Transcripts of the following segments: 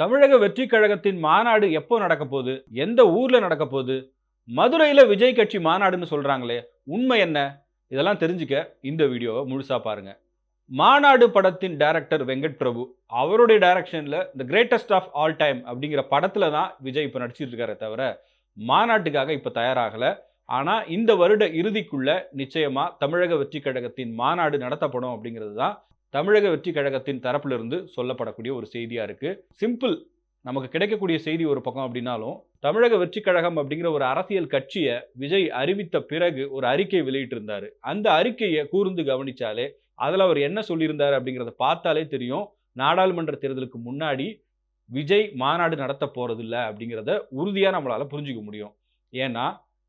தமிழக வெற்றி கழகத்தின் மாநாடு எப்போ நடக்க போகுது? எந்த ஊர்ல நடக்க போகுது? மதுரையில் விஜய் கட்சி மாநாடுன்னு சொல்றாங்களே உண்மை என்ன? இதெல்லாம் தெரிஞ்சுக்க இந்த வீடியோவை முழுசா பாருங்க. மாநாடு படத்தின் டைரக்டர் வெங்கட் பிரபு அவருடைய டைரக்ஷனில் the greatest of all time அப்படிங்கிற படத்துல தான் விஜய் இப்போ நடிச்சிட்டு இருக்காரே தவிர மாநாட்டுக்காக இப்போ தயாராகல. ஆனால் இந்த வருட இறுதிக்குள்ள நிச்சயமா தமிழக வெற்றி கழகத்தின் மாநாடு நடத்தப்படும் அப்படிங்கிறது தான் தமிழக வெற்றி கழகத்தின் தரப்பிலிருந்து சொல்லப்படக்கூடிய ஒரு செய்தியாக இருக்குது சிம்பிள் நமக்கு கிடைக்கக்கூடிய செய்தி ஒரு பக்கம் அப்படின்னாலும் தமிழக வெற்றி கழகம் அப்படிங்கிற ஒரு அரசியல் கட்சியை விஜய் அறிவித்த பிறகு ஒரு அறிக்கை வெளியிட்டிருந்தார். அந்த அறிக்கையை கூர்ந்து கவனிச்சாலே அதில் அவர் என்ன சொல்லியிருந்தார் அப்படிங்கிறத பார்த்தாலே தெரியும். நாடாளுமன்ற தேர்தலுக்கு முன்னாடி விஜய் மாநாடு நடத்த போகிறதில்ல அப்படிங்கிறத உறுதியாக நம்மளால் புரிஞ்சுக்க முடியும். ஏன்னா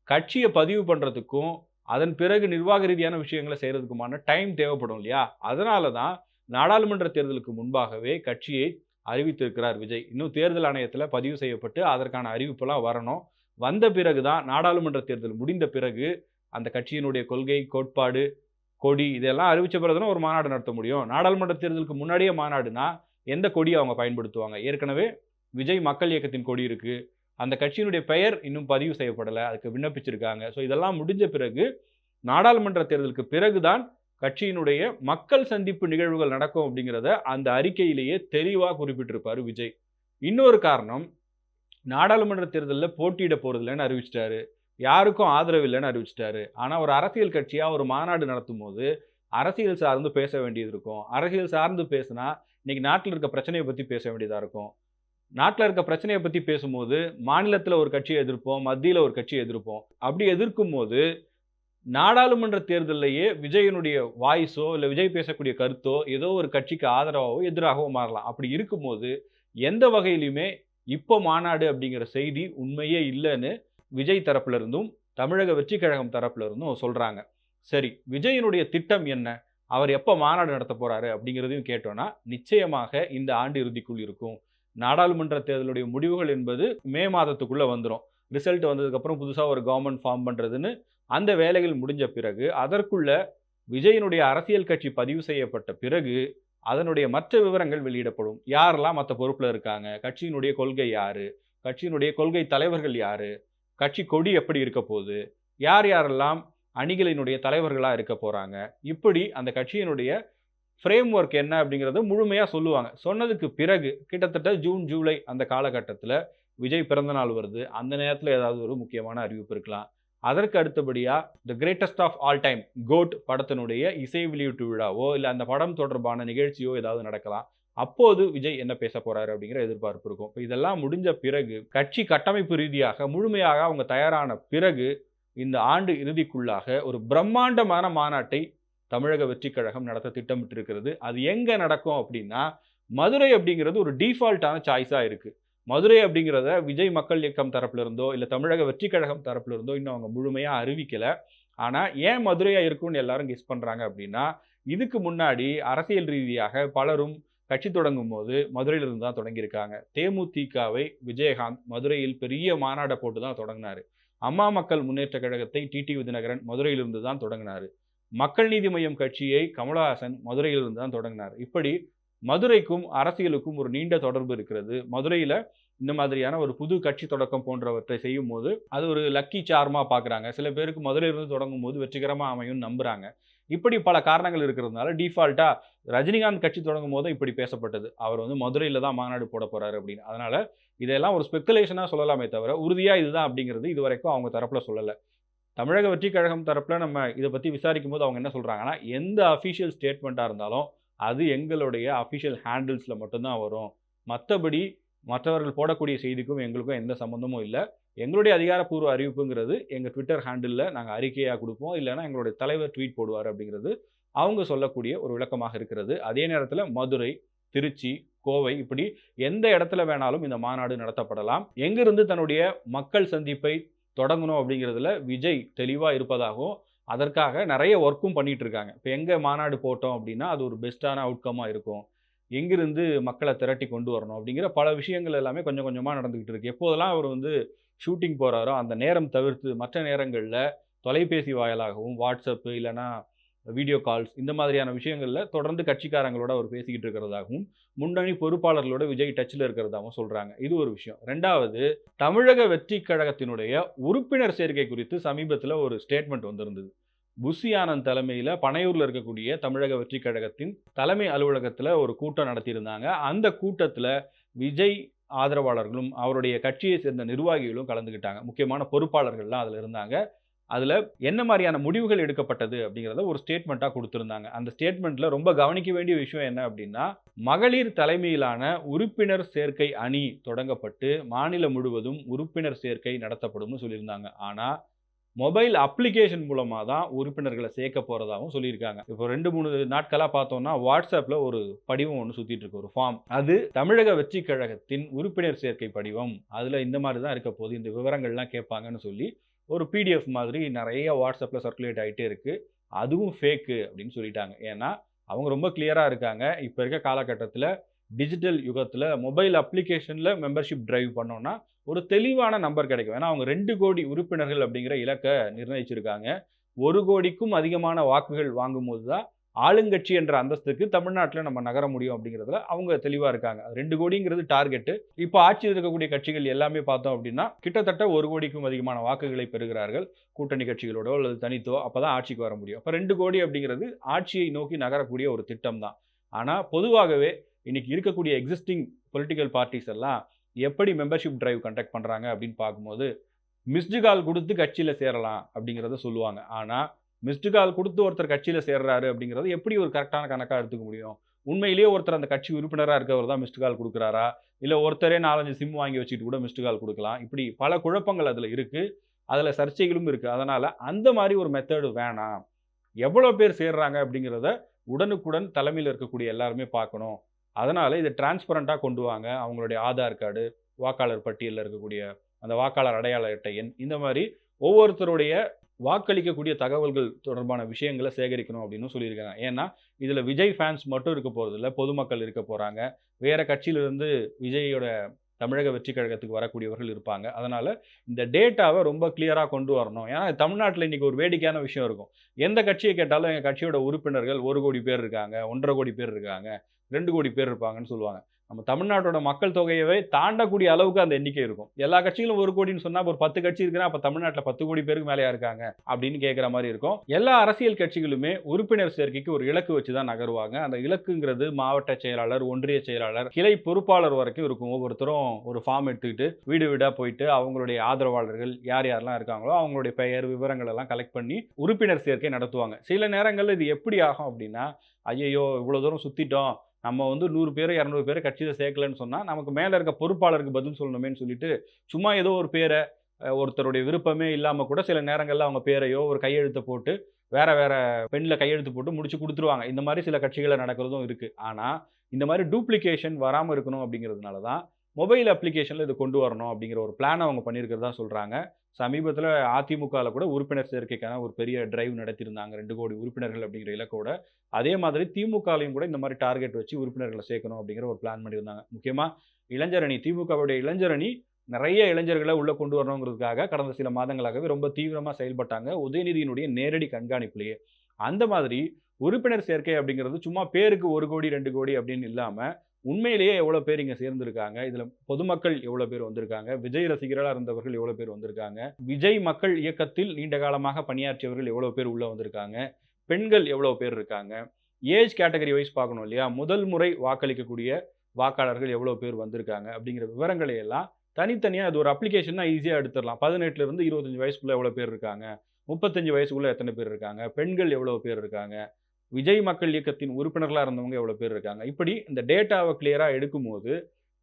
கட்சியை பதிவு பண்ணுறதுக்கும் அதன் பிறகு நிர்வாக ரீதியான விஷயங்களை செய்கிறதுக்குமான டைம் தேவைப்படும் இல்லையா? அதனால தான் நாடாளுமன்ற தேர்தலுக்கு முன்பாகவே கட்சியை அறிவித்திருக்கிறார் விஜய். இன்னும் தேர்தல் ஆணையத்தில் பதிவு செய்யப்பட்டு அதற்கான அறிவிப்பெல்லாம் வரணும். வந்த பிறகு தான் நாடாளுமன்ற தேர்தல் முடிந்த பிறகு அந்த கட்சியினுடைய கொள்கை கோட்பாடு கொடி இதெல்லாம் அறிவிச்ச பிறகு ஒரு மாநாடு நடத்த முடியும். நாடாளுமன்ற தேர்தலுக்கு முன்னாடியே மாநாடுனா எந்த கொடியை அவங்க பயன்படுத்துவாங்க? ஏற்கனவே விஜய் மக்கள் இயக்கத்தின் கொடி இருக்குது அந்த கட்சியினுடைய பெயர் இன்னும் பதிவு செய்யப்படலை அதுக்கு விண்ணப்பிச்சிருக்காங்க. ஸோ இதெல்லாம் முடிஞ்ச பிறகு நாடாளுமன்ற தேர்தலுக்கு பிறகுதான் கட்சியினுடைய மக்கள் சந்திப்பு நிகழ்வுகள் நடக்கும் அப்படிங்கிறத அந்த அறிக்கையிலேயே தெளிவாக குறிப்பிட்டிருப்பார் விஜய். இன்னொரு காரணம் நாடாளுமன்ற தேர்தலில் போட்டியிட போறதில்லைன்னு அறிவிச்சிட்டாரு. யாருக்கும் ஆதரவு இல்லைன்னு அறிவிச்சிட்டாரு. ஆனால் ஒரு அரசியல் கட்சியாக ஒரு மாநாடு நடத்தும் போது அரசியல் சார்ந்து பேச வேண்டியது இருக்கும். அரசியல் சார்ந்து பேசுனா இன்னைக்கு நாட்டில் இருக்க பிரச்சனையை பற்றி பேச வேண்டியதாக இருக்கும். நாட்டில் இருக்க பிரச்சனையை பற்றி பேசும்போது மாநிலத்தில் ஒரு கட்சியை எதிர்ப்போம் மத்தியில் ஒரு கட்சியை எதிர்ப்போம். அப்படி எதிர்க்கும் போது நாடாளுமன்ற தேர்தலிலேயே விஜயனுடைய வாய்ஸோ இல்லை விஜய் பேசக்கூடிய கருத்தோ ஏதோ ஒரு கட்சிக்கு ஆதரவாகவோ எதிராகவோ மாறலாம். அப்படி இருக்கும்போது எந்த வகையிலுமே இப்போ மாநாடு அப்படிங்கிற செய்தி உண்மையே இல்லைன்னு விஜய் தரப்புல இருந்தும் தமிழக வெற்றி கழகம் தரப்புல இருந்தும் சொல்கிறாங்க சரி விஜயனுடைய திட்டம் என்ன? அவர் எப்போ மாநாடு நடத்த போகிறாரு அப்படிங்கிறதையும் கேட்டோன்னா நிச்சயமாக இந்த ஆண்டு இறுதிக்குள் இருக்கும். நாடாளுமன்ற தேர்தலுடைய முடிவுகள் என்பது மே மாதத்துக்குள்ளே வந்துடும் ரிசல்ட் வந்ததுக்கப்புறம் புதுசாக ஒரு கவர்மெண்ட் ஃபார்ம் பண்ணுறதுன்னு அந்த வேலைகள் முடிஞ்ச பிறகு அதற்குள்ள விஜயனுடைய அரசியல் கட்சி பதிவு செய்யப்பட்ட பிறகு அதனுடைய மற்ற விவரங்கள் வெளியிடப்படும். யாரெல்லாம் மற்ற பொறுப்பில் இருக்காங்க? கட்சியினுடைய கொள்கை யாரு? கட்சியினுடைய கொள்கை தலைவர்கள் யாரு? கட்சி கொடி எப்படி இருக்க போகுது? யார் யாரெல்லாம் அணிகளினுடைய தலைவர்களாக இருக்க போகிறாங்க இப்படி அந்த கட்சியினுடைய ஃப்ரேம் ஒர்க் என்ன அப்படிங்கிறத முழுமையாக சொல்லுவாங்க. சொன்னதுக்கு பிறகு கிட்டத்தட்ட ஜூன் ஜூலை அந்த காலகட்டத்தில் விஜய் பிறந்தநாள் வருது. அந்த நேரத்தில் ஏதாவது ஒரு முக்கியமான அறிவிப்பு இருக்கலாம். அதற்கு அடுத்தபடியாக the greatest of all time GOAT படத்தினுடைய இசை வெளியீட்டு விழாவோ இல்லை அந்த படம் தொடர்பான நிகழ்ச்சியோ ஏதாவது நடக்கலாம். அப்போது விஜய் என்ன பேச போறாரு அப்படிங்கிற எதிர்பார்ப்பு இருக்கும். இப்போ இதெல்லாம் முடிஞ்ச பிறகு கட்சி கட்டமைப்பு ரீதியாக முழுமையாக அவங்க தயாரான பிறகு இந்த ஆண்டு இறுதிக்குள்ளாக ஒரு பிரம்மாண்டமான மாநாட்டை தமிழக வெற்றி கழகம் நடத்த திட்டமிட்டிருக்கிறது. அது எங்கே நடக்கும் அப்படின்னா மதுரை அப்படிங்கிறது ஒரு டிஃபால்ட்டான சாய்ஸாக இருக்குது மதுரை அப்படிங்கிறத விஜய் மக்கள் இயக்கம் தரப்புல இருந்தோ இல்லை தமிழக வெற்றி கழகம் தரப்புல இருந்தோ இன்னும் அவங்க முழுமையாக அறிவிக்கலை. ஆனால் ஏன் மதுரையாக இருக்கும்னு எல்லாரும் கெஸ் பண்ணுறாங்க அப்படின்னா இதுக்கு முன்னாடி அரசியல் ரீதியாக பலரும் கட்சி தொடங்கும் போது மதுரையிலிருந்து தான் தொடங்கியிருக்காங்க. தேமுதிகவை விஜயகாந்த் மதுரையில் பெரிய மாநாடை போட்டு தான் தொடங்கினார். அம்மா மக்கள் முன்னேற்ற கழகத்தை டிடி விதிநகரன் மதுரையிலிருந்து தான் தொடங்கினாரு. மக்கள் நீதி மையம் கட்சியை கமலஹாசன் மதுரையிலிருந்து தான் தொடங்கினார். இப்படி மதுரைக்கும் அரசியலுக்கும் ஒரு நீண்ட தொடர்பு இருக்கிறது. மதுரையில் இந்த மாதிரியான ஒரு புது கட்சி தொடக்கம் போன்றவற்றை செய்யும் போது அது ஒரு லக்கி சார்மா பார்க்குறாங்க. சில பேருக்கு மதுரையிலிருந்து தொடங்கும் போது வெற்றிகரமாக அமையும் நம்புகிறாங்க இப்படி பல காரணங்கள் இருக்கிறதுனால டிஃபால்ட்டாக ரஜினிகாந்த் கட்சி தொடங்கும் போது இப்படி பேசப்பட்டது. அவர் வந்து மதுரையில் தான் மாநாடு போட போகிறாரு அப்படின்னு. அதனால் இதெல்லாம் ஒரு ஸ்பெக்குலேஷனாக சொல்லலாமே தவிர உறுதியாக இதுதான் அப்படிங்கிறது இது வரைக்கும் அவங்க தரப்பில் சொல்லலை. தமிழக வெற்றி கழகம் தரப்பில் நம்ம இதை பற்றி விசாரிக்கும் போது அவங்க என்ன சொல்கிறாங்கன்னா எந்த அஃபிஷியல் ஸ்டேட்மெண்ட்டாக இருந்தாலும் அது எங்களுடைய அஃபிஷியல் ஹேண்டில்ஸில் மட்டும்தான் வரும். மற்றபடி மற்றவர்கள் போடக்கூடிய செய்திக்கும் எங்களுக்கும் எந்த சம்மந்தமும் இல்லை. எங்களுடைய அதிகாரப்பூர்வ அறிவிப்புங்கிறது எங்கள் ட்விட்டர் ஹேண்டிலில் நாங்கள் அறிக்கையாக கொடுப்போம். இல்லைன்னா எங்களுடைய தலைவர் ட்வீட் போடுவார் அப்படிங்கிறது அவங்க சொல்லக்கூடிய ஒரு விளக்கமாக இருக்கிறது. அதே நேரத்தில் மதுரை திருச்சி கோவை இப்படி எந்த இடத்துல வேணாலும் இந்த மாநாடு நடத்தப்படலாம். எங்கிருந்து தன்னுடைய மக்கள் சந்திப்பை தொடங்கணும் அப்படிங்கிறதுல விஜய் தெளிவாக இருப்பதாகவும் அதற்காக நிறைய ஒர்க்கும் பண்ணிகிட்டு இருக்காங்க இப்போ எங்கே மாநாடு போட்டோம் அப்படின்னா அது ஒரு பெஸ்ட்டான அவுட்கமாக இருக்கும். எங்கிருந்து மக்களை திரட்டி கொண்டு வரணும் அப்படிங்கிற பல விஷயங்கள் எல்லாமே கொஞ்சம் கொஞ்சமாக நடந்துக்கிட்டு இருக்குது எப்போதெல்லாம் அவர் வந்து ஷூட்டிங் போகிறாரோ அந்த நேரம் தவிர்த்து மற்ற நேரங்களில் தொலைபேசி வாயிலாகவும் வாட்ஸ்அப்பு இல்லைன்னா வீடியோ கால்ஸ் இந்த மாதிரியான விஷயங்களில் தொடர்ந்து கட்சிக்காரங்களோட அவர் பேசிக்கிட்டு இருக்கிறதாகவும் முன்னணி பொறுப்பாளர்களோட விஜய் டச்சில் இருக்கிறதாகவும் சொல்கிறாங்க இது ஒரு விஷயம். ரெண்டாவது தமிழக வெற்றி கழகத்தினுடைய உறுப்பினர் சேர்க்கை குறித்து சமீபத்தில் ஒரு ஸ்டேட்மெண்ட் வந்திருந்தது. புஷி ஆனந்த் தலைமையில் பனையூரில் இருக்கக்கூடிய தமிழக வெற்றி கழகத்தின் தலைமை அலுவலகத்தில் ஒரு கூட்டம் நடத்தியிருந்தாங்க. அந்த கூட்டத்தில் விஜய் ஆதரவாளர்களும் அவருடைய கட்சியை சேர்ந்த நிர்வாகிகளும் கலந்துக்கிட்டாங்க. முக்கியமான பொறுப்பாளர்கள்லாம் அதில் இருந்தாங்க. அதில் என்ன மாதிரியான முடிவுகள் எடுக்கப்பட்டது அப்படிங்கிறத ஒரு ஸ்டேட்மெண்ட்டாக கொடுத்துருந்தாங்க. அந்த ஸ்டேட்மெண்ட்டில் ரொம்ப கவனிக்க வேண்டிய விஷயம் என்ன அப்படின்னா மகளிர் தலைமையிலான உறுப்பினர் சேர்க்கை அணி தொடங்கப்பட்டு மாநிலம் முழுவதும் உறுப்பினர் சேர்க்கை நடத்தப்படும்னு சொல்லியிருந்தாங்க. ஆனால் மொபைல் அப்ளிகேஷன் மூலமாக தான் உறுப்பினர்களை சேர்க்க போகிறதாகவும் சொல்லியிருக்காங்க. இப்போ ரெண்டு மூணு நாட்களாக பார்த்தோம்னா வாட்ஸ்அப்பில் ஒரு படிவம் ஒன்று சுற்றிட்டு இருக்கு ஒரு ஃபார்ம் அது தமிழக வெற்றி கழகத்தின் உறுப்பினர் சேர்க்கை படிவம். அதில் இந்த மாதிரி தான் இருக்க போது இந்த விவரங்கள்லாம் கேட்பாங்கன்னு சொல்லி ஒரு பிடிஎஃப் மாதிரி நிறைய வாட்ஸ்அப்பில் சர்க்குலேட் ஆகிட்டே இருக்குது அதுவும் ஃபேக்கு அப்படின்னு சொல்லிட்டாங்க. ஏன்னா அவங்க ரொம்ப கிளியராக இருக்காங்க. இப்போ இருக்க காலகட்டத்தில் டிஜிட்டல் யுகத்தில் மொபைல் அப்ளிகேஷனில் மெம்பர்ஷிப் ட்ரைவ் பண்ணோன்னா ஒரு தெளிவான நம்பர் கிடைக்கும். ஏன்னா அவங்க ரெண்டு கோடி உறுப்பினர்கள் அப்படிங்கிற இலக்கை நிர்ணயிச்சிருக்காங்க. ஒரு கோடிக்கும் அதிகமான வாக்குகள் வாங்கும்போது தான் ஆளுங்கட்சி என்ற அந்தஸ்துக்கு தமிழ்நாட்டில் நம்ம நகர முடியும் அப்படிங்கிறதுல அவங்க தெளிவாக இருக்காங்க. ரெண்டு கோடிங்கிறது டார்கெட்டு இப்போ ஆட்சியில் இருக்கக்கூடிய கட்சிகள் எல்லாமே பார்த்தோம் அப்படின்னா கிட்டத்தட்ட ஒரு கோடிக்கும் அதிகமான வாக்குகளை பெறுகிறார்கள். கூட்டணி கட்சிகளோடோ அல்லது தனித்தோ அப்போ தான் ஆட்சிக்கு வர முடியும். அப்போ ரெண்டு கோடி அப்படிங்கிறது ஆட்சியை நோக்கி நகரக்கூடிய ஒரு திட்டம் தான். ஆனால் பொதுவாகவே இன்றைக்கி இருக்கக்கூடிய எக்ஸிஸ்டிங் பொலிட்டிக்கல் பார்ட்டிஸ் எல்லாம் எப்படி மெம்பர்ஷிப் டிரைவ் கண்டக்ட் பண்ணுறாங்க அப்படின்னு பார்க்கும்போது மிஸ்டு கால் கொடுத்து கட்சியில் சேரலாம் அப்படிங்கிறத சொல்லுவாங்க. ஆனால் மிஸ்டு கால் கொடுத்து ஒருத்தர் கட்சியில் சேர்றாரு அப்படிங்கிறது எப்படி ஒரு கரெக்டான கணக்காக எடுத்துக்க முடியும்? உண்மையிலேயே ஒருத்தர் அந்த கட்சி உறுப்பினராக இருக்கவர் தான் மிஸ்டு கால் கொடுக்குறாரா? இல்லை ஒருத்தரே நாலஞ்சு சிம் வாங்கி வச்சுட்டு கூட மிஸ்டு கால் கொடுக்கலாம்? இப்படி பல குழப்பங்கள் அதில் இருக்குது அதில் சர்ச்சைகளும் இருக்குது அதனால் அந்த மாதிரி ஒரு மெத்தடு வேணாம். எவ்வளோ பேர் சேர்றாங்க அப்படிங்கிறத உடனுக்குடன் தலைமையில் இருக்கக்கூடிய எல்லாருமே பார்க்கணும். அதனால் இதை டிரான்ஸ்பரண்ட்டாக கொண்டு வாங்க. அவங்களுடைய ஆதார் கார்டு வாக்காளர் பட்டியலில் இருக்கக்கூடிய அந்த வாக்காளர் அடையாள அட்டை எண் இந்த மாதிரி ஒவ்வொருத்தருடைய வாக்களிக்கக்கூடிய தகவல்கள் தொடர்பான விஷயங்களை சேகரிக்கணும் அப்படின்னு சொல்லியிருக்காங்க. ஏன்னா இதில் விஜய் ஃபேன்ஸ் மட்டும் இருக்க போகிறதில்ல பொதுமக்கள் இருக்க போகிறாங்க வேறு கட்சியிலிருந்து விஜயோட தமிழக வெற்றி கழகத்துக்கு வரக்கூடியவர்கள் இருப்பாங்க. அதனால் இந்த டேட்டாவை ரொம்ப கிளியராக கொண்டு வரணும். ஏன்னா தமிழ்நாட்டில் இன்றைக்கி ஒரு வேடிக்கையான விஷயம் இருக்கும். எந்த கட்சியை கேட்டாலும் எங்கள் கட்சியோட உறுப்பினர்கள் ஒரு கோடி பேர் இருக்காங்க ஒன்றரை கோடி பேர் இருக்காங்க ரெண்டு கோடி பேர் இருப்பாங்கன்னு சொல்லுவாங்க. நம்ம தமிழ்நாட்டோட மக்கள் தொகையவே தாண்டக்கூடிய அளவுக்கு அந்த எண்ணிக்கை இருக்கும். எல்லா கட்சிகளும் ஒரு கோடின்னு சொன்னால் ஒரு பத்து கட்சி இருக்குன்னா அப்போ தமிழ்நாட்டில் பத்து கோடி பேருக்கு மேலேயா இருக்காங்க? அப்படின்னு கேட்குற மாதிரி இருக்கும். எல்லா அரசியல் கட்சிகளுமே உறுப்பினர் சேர்க்கைக்கு ஒரு இலக்கு வச்சு தான் நகருவாங்க. அந்த இலக்குங்கிறது மாவட்ட செயலாளர் ஒன்றிய செயலாளர் கிளை பொறுப்பாளர் வரைக்கும் இருக்கும். ஒவ்வொருத்தரும் ஒரு ஃபார்ம் எடுத்துக்கிட்டு வீடு வீடாக போயிட்டு அவங்களுடைய ஆதரவாளர்கள் யார் யாரெல்லாம் இருக்காங்களோ அவங்களுடைய பெயர் விவரங்கள் எல்லாம் கலெக்ட் பண்ணி உறுப்பினர் சேர்க்கை நடத்துவாங்க. சில நேரங்களில் இது எப்படி ஆகும் அப்படின்னா ஐயையோ இவ்வளோ தூரம் சுற்றிட்டோம் நம்ம வந்து நூறு பேர் இரநூறு பேர் கட்சியில் சேர்க்கலன்னு சொன்னால் நமக்கு மேலே இருக்க பொறுப்பாளருக்கு பதில் சொல்லணுமேன்னு சொல்லிட்டு சும்மா ஏதோ ஒரு பேரை ஒருத்தருடைய விருப்பமே இல்லாமல் கூட சில நேரங்களில் அவங்க பேரையோ ஒரு கையெழுத்தை போட்டு வேற வேற பெண்ணில் கையெழுத்து போட்டு முடிச்சு கொடுத்துருவாங்க. இந்த மாதிரி சில கட்சிகளை நடக்கிறதும் இருக்குது ஆனால் இந்த மாதிரி டூப்ளிகேஷன் வராமல் இருக்கணும் அப்படிங்கிறதுனால தான் மொபைல் அப்ளிகேஷனில் இது கொண்டு வரணும் அப்படிங்கிற ஒரு பிளான் அவங்க பண்ணியிருக்கிறதா சொல்கிறாங்க சமீபத்தில் அதிமுகவில் கூட உறுப்பினர் சேர்க்கைக்கான ஒரு பெரிய டிரைவ் நடத்தியிருந்தாங்க. ரெண்டு கோடி உறுப்பினர்கள் அப்படிங்கிற இலக்கோட. அதே மாதிரி திமுகலையும் கூட இந்த மாதிரி டார்கெட் வச்சு உறுப்பினர்களை சேர்க்கணும் அப்படிங்கிற ஒரு பிளான் பண்ணியிருந்தாங்க. முக்கியமாக இளைஞரணி திமுகவுடைய இளைஞரணி நிறைய இளைஞர்களை உள்ளே கொண்டு வரணுங்கிறதுக்காக கடந்த சில மாதங்களாகவே ரொம்ப தீவிரமாக செயல்பட்டாங்க. உதயநிதியினுடைய நேரடி கண்காணிப்புலேயே. அந்த மாதிரி உறுப்பினர் சேர்க்கை அப்படிங்கிறது சும்மா பேருக்கு ஒரு கோடி ரெண்டு கோடி அப்படின்னு இல்லாமல் உண்மையிலேயே எவ்வளோ பேர் இங்கே சேர்ந்திருக்காங்க? இதில் பொதுமக்கள் எவ்வளோ பேர் வந்திருக்காங்க? விஜய் ரசிகர்களாக இருந்தவர்கள் எவ்வளோ பேர் வந்திருக்காங்க? விஜய் மக்கள் இயக்கத்தில் நீண்ட காலமாக பணியாற்றியவர்கள் எவ்வளோ பேர் உள்ளே வந்திருக்காங்க? பெண்கள் எவ்வளோ பேர் இருக்காங்க? ஏஜ் கேட்டகரி வைஸ் பார்க்கணும் இல்லையா? முதல் முறை வாக்களிக்கக்கூடிய வாக்காளர்கள் எவ்வளோ பேர் வந்திருக்காங்க? அப்படிங்கிற விவரங்களை எல்லாம் தனித்தனியாக அது ஒரு அப்ளிகேஷன் தான் ஈஸியாக எடுத்துடலாம் பதினெட்டுலேருந்து இருபத்தஞ்சி வயசுக்குள்ளே எவ்வளோ பேர் இருக்காங்க? முப்பத்தஞ்சு வயசுக்குள்ளே எத்தனை பேர் இருக்காங்க? பெண்கள் எவ்வளோ பேர் இருக்காங்க? விஜய் மக்கள் இயக்கத்தின் உறுப்பினர்களாக இருந்தவங்க எவ்வளோ பேர் இருக்காங்க? இப்படி இந்த டேட்டாவை கிளியராக எடுக்கும்போது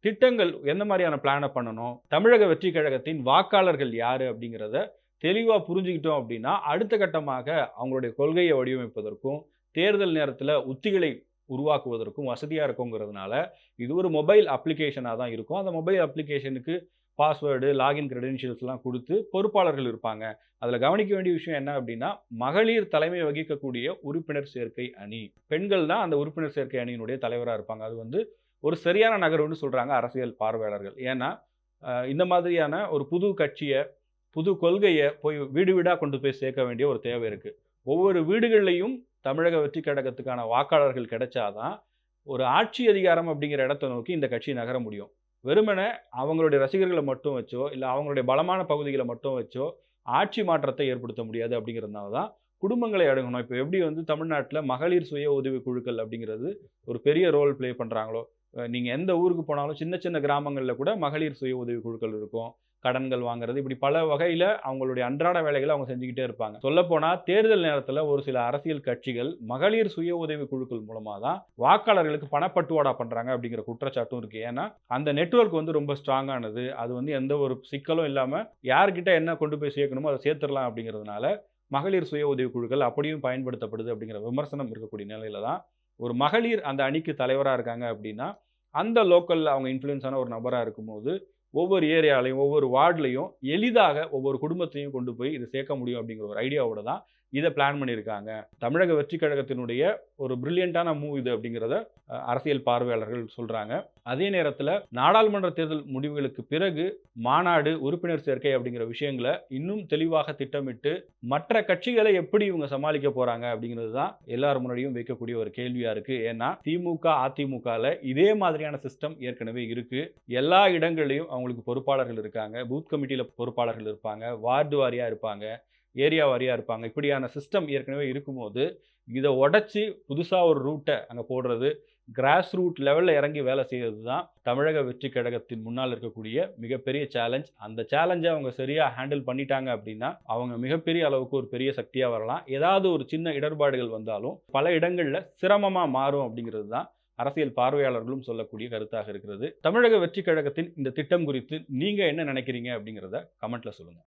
திட்டங்கள் எந்த மாதிரியான பிளானை பண்ணணும்? தமிழக வெற்றி கழகத்தின் வாக்காளர்கள் யார் அப்படிங்கிறத தெளிவாக புரிஞ்சுக்கிட்டோம் அப்படின்னா அடுத்த கட்டமாக அவங்களுடைய கொள்கையை வடிவமைப்பதற்கும் தேர்தல் நேரத்தில் உத்திகளை உருவாக்குவதற்கும் வசதியாக இருக்குங்கிறதுனால இது ஒரு மொபைல் அப்ளிகேஷனாக தான் இருக்கும். அந்த மொபைல் அப்ளிகேஷனுக்கு பாஸ்வேர்டு லாகின் கிரெடென்ஷியல்ஸ்லாம் கொடுத்து பொறுப்பாளர்கள் இருப்பாங்க. அதில் கவனிக்க வேண்டிய விஷயம் என்ன அப்படின்னா மகளிர் தலைமை வகிக்கக்கூடிய உறுப்பினர் சேர்க்கை அணி. பெண்கள் தான் அந்த உறுப்பினர் சேர்க்கை அணியினுடைய தலைவராக இருப்பாங்க. அது வந்து ஒரு சரியான நகர்வுன்னு சொல்கிறாங்க அரசியல் பார்வையாளர்கள். ஏன்னா இந்த மாதிரியான ஒரு புது கட்சியை புது கொள்கையை போய் வீடு வீடாக கொண்டு போய் சேர்க்க வேண்டிய ஒரு தேவை இருக்குது ஒவ்வொரு வீடுகள்லையும் தமிழக வெற்றி கழகத்துக்கான வாக்காளர்கள் கிடைச்சாதான் ஒரு ஆட்சி அதிகாரம் அப்படிங்கிற இடத்தை நோக்கி இந்த கட்சி நகர முடியும். வெறுமனே அவங்களுடைய ரசிகர்களை மட்டும் வச்சோ இல்லை அவங்களுடைய பலமான பகுதிகளை மட்டும் வச்சோ ஆட்சி மாற்றத்தை ஏற்படுத்த முடியாது அப்படிங்கிறதுனால தான் குடும்பங்களை அடங்கணும் இப்போ எப்படி வந்து தமிழ்நாட்டில் மகளிர் சுய உதவி குழுக்கள் அப்படிங்கிறது ஒரு பெரிய ரோல் ப்ளே பண்ணுறாங்களோ நீங்கள் எந்த ஊருக்கு போனாலும் சின்ன சின்ன கிராமங்களில் கூட மகளிர் சுய உதவி குழுக்கள் இருக்கும். கடன்கள் வாங்குறது. இப்படி பல வகையில் அவங்களுடைய அன்றாட வேலைகளை அவங்க செஞ்சுக்கிட்டே இருப்பாங்க. சொல்லப்போனால் தேர்தல் நேரத்தில் ஒரு சில அரசியல் கட்சிகள் மகளிர் சுய உதவி குழுக்கள் மூலமாக தான் வாக்காளர்களுக்கு பணப்பட்டுவாடா பண்ணுறாங்க அப்படிங்கிற குற்றச்சாட்டும் இருக்குது ஏன்னா அந்த நெட்வொர்க் வந்து ரொம்ப ஸ்ட்ராங்கானது அது வந்து எந்த ஒரு சிக்கலும் இல்லாமல் யார்கிட்ட என்ன கொண்டு போய் சேர்க்கணுமோ அதை சேர்த்துடலாம் அப்படிங்கிறதுனால மகளிர் சுய உதவி குழுக்கள் அப்படியும் பயன்படுத்தப்படுது அப்படிங்கிற விமர்சனம் இருக்கக்கூடிய நிலையில தான் ஒரு மகளிர் அந்த அணிக்கு தலைவராக இருக்காங்க அப்படின்னா அந்த லோக்கலில் அவங்க இன்ஃப்ளூயன்ஸான ஒரு நபராக இருக்கும்போது ஒவ்வொரு ஏரியாலையும் ஒவ்வொரு வார்டுலையும் எளிதாக ஒவ்வொரு குடும்பத்தையும் கொண்டு போய் இதை சேர்க்க முடியும் அப்படிங்கிற ஒரு ஐடியாவோட தான் இதை பிளான் பண்ணியிருக்காங்க. தமிழக வெற்றி கழகத்தினுடைய ஒரு பிரில்லியண்ட்டான மூவ் இது அப்படிங்கிறத அரசியல் பார்வையாளர்கள் சொல்கிறாங்க அதே நேரத்தில் நாடாளுமன்ற தேர்தல் முடிவுகளுக்கு பிறகு மாநாடு உறுப்பினர் சேர்க்கை அப்படிங்கிற விஷயங்களை இன்னும் தெளிவாக திட்டமிட்டு மற்ற கட்சிகளை எப்படி இவங்க சமாளிக்க போகிறாங்க அப்படிங்கிறது தான் எல்லார் முன்னாடியும் வைக்கக்கூடிய ஒரு கேள்வியாக இருக்குது ஏன்னா திமுக அதிமுகவில் இதே மாதிரியான சிஸ்டம் ஏற்கனவே இருக்குது எல்லா இடங்களையும் அவங்களுக்கு பொறுப்பாளர்கள் இருக்காங்க. பூத் கமிட்டியில் பொறுப்பாளர்கள் இருப்பாங்க. வார்டு வாரியாக இருப்பாங்க. ஏரியா வாரியாக இருப்பாங்க. இப்படியான சிஸ்டம் ஏற்கனவே இருக்கும்போது இதை உடச்சி புதுசாக ஒரு ரூட்டை அங்கே போடுறது கிராஸ் ரூட் லெவலில் இறங்கி வேலை செய்கிறது தான் தமிழக வெற்றி கழகத்தின் முன்னால் இருக்கக்கூடிய மிகப்பெரிய சேலஞ்ச் அந்த சேலஞ்சை அவங்க சரியாக ஹேண்டில் பண்ணிட்டாங்க அப்படின்னா அவங்க மிகப்பெரிய அளவுக்கு ஒரு பெரிய சக்தியாக வரலாம். ஏதாவது ஒரு சின்ன இடர்பாடுகள் வந்தாலும் பல இடங்களில் சிரமமாக மாறும் அப்படிங்கிறது தான் அரசியல் பார்வையாளர்களும் சொல்லக்கூடிய கருத்தாக இருக்கிறது. தமிழக வெற்றி கழகத்தின் இந்த திட்டம் குறித்து நீங்கள் என்ன நினைக்கிறீங்க அப்படிங்கிறத கமெண்ட்ல சொல்லுங்கள்